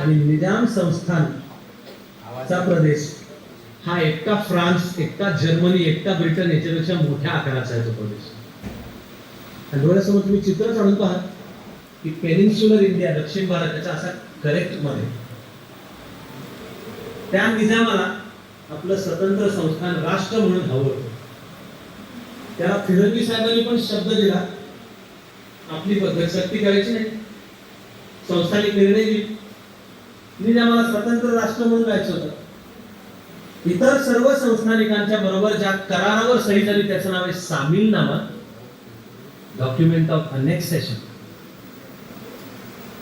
आणि निदान संस्थान चा प्रदेश हा एकटा फ्रान्स एकटा जर्मनी एकटा ब्रिटन याच्यापेक्षा मोठ्या आकाराचा आहे तो प्रदेश. डोळ्यासमोर तुम्ही चित्र काढून पहा की पेनिन्सुलर इंडिया दक्षिण भारताचा असा करेक्टमध्ये. त्या निजामाला आपलं स्वतंत्र संस्थान राष्ट्र म्हणून हवं होतं. त्याला फिरंगी साहेबांनी पण शब्द दिला. आपली पद्धत शक्ती करायची नाही. संस्थानिक निर्णय दिले निजामाला स्वतंत्र राष्ट्र म्हणून राहायचं होतं. इतर सर्व संस्थानिकांच्या बरोबर ज्या करारावर सही झाली त्याचं नाव आहे सामीलनामा. डॉक्युमेंट ऑफ अनेक्सेशन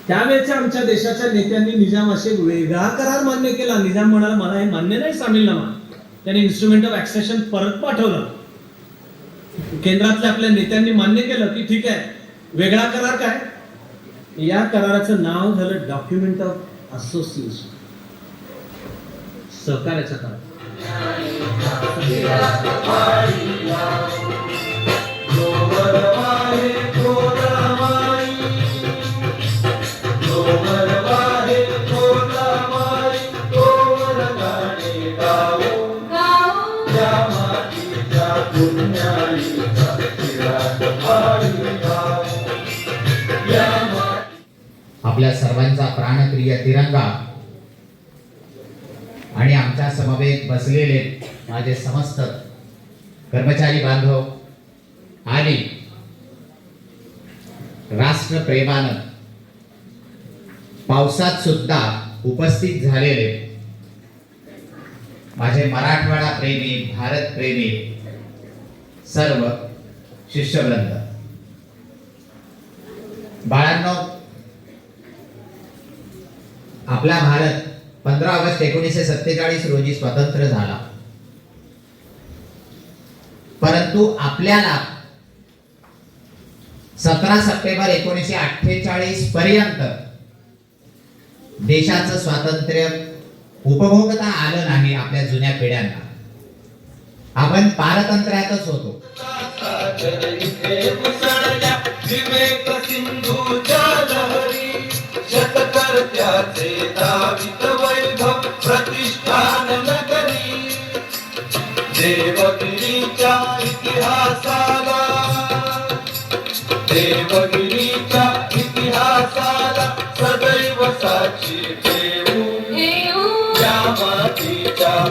त्यावेळेच्या आमच्या देशाच्या नेत्यांनी निजामाशी वेगळा करार मान्य केला. निजाम म्हणाला मला हे मान्य नाही सामीलनामा. त्याने इन्स्ट्रुमेंट ऑफ ऍक्सेशन परत पाठवलं. केंद्रातल्या आपल्या नेत्यांनी मान्य केलं की ठीक आहे. वेगळा करार काय? या कराराचं नाव झालं डॉक्युमेंट ऑफ असोसिएशन सहकार्याचा करार. आपल्या सर्वांचा प्राणप्रिय तिरंगा. आणि आमच्या समवेत बसलेले माझे समस्त कर्मचारी बांधव आणि राष्ट्रप्रेमानं पावसात सुद्धा उपस्थित झालेले माझे मराठवाडा प्रेमी भारत प्रेमी सर्व शिष्यवृंद. बाळांनो आपला भारत पंधरा ऑगस्ट एकोणीसशे सत्तेचाळीस रोजी स्वतंत्र झाला. परंतु आपल्याला सतरा सप्टेंबर एकोणीसशे अठ्ठेचाळीस पर्यंत देशाचं स्वातंत्र्य उपभोगता आलं नाही आपल्या जुन्या पिढ्यांना. आपण पारतंत्र्यातच होतो. शतकर्त्याचे दावित वैभव प्रतिष्ठान नगरी देवगिरीच्या इतिहासाला. देवगिरीच्या इतिहासाला सदैव साक्षी या मातीच्या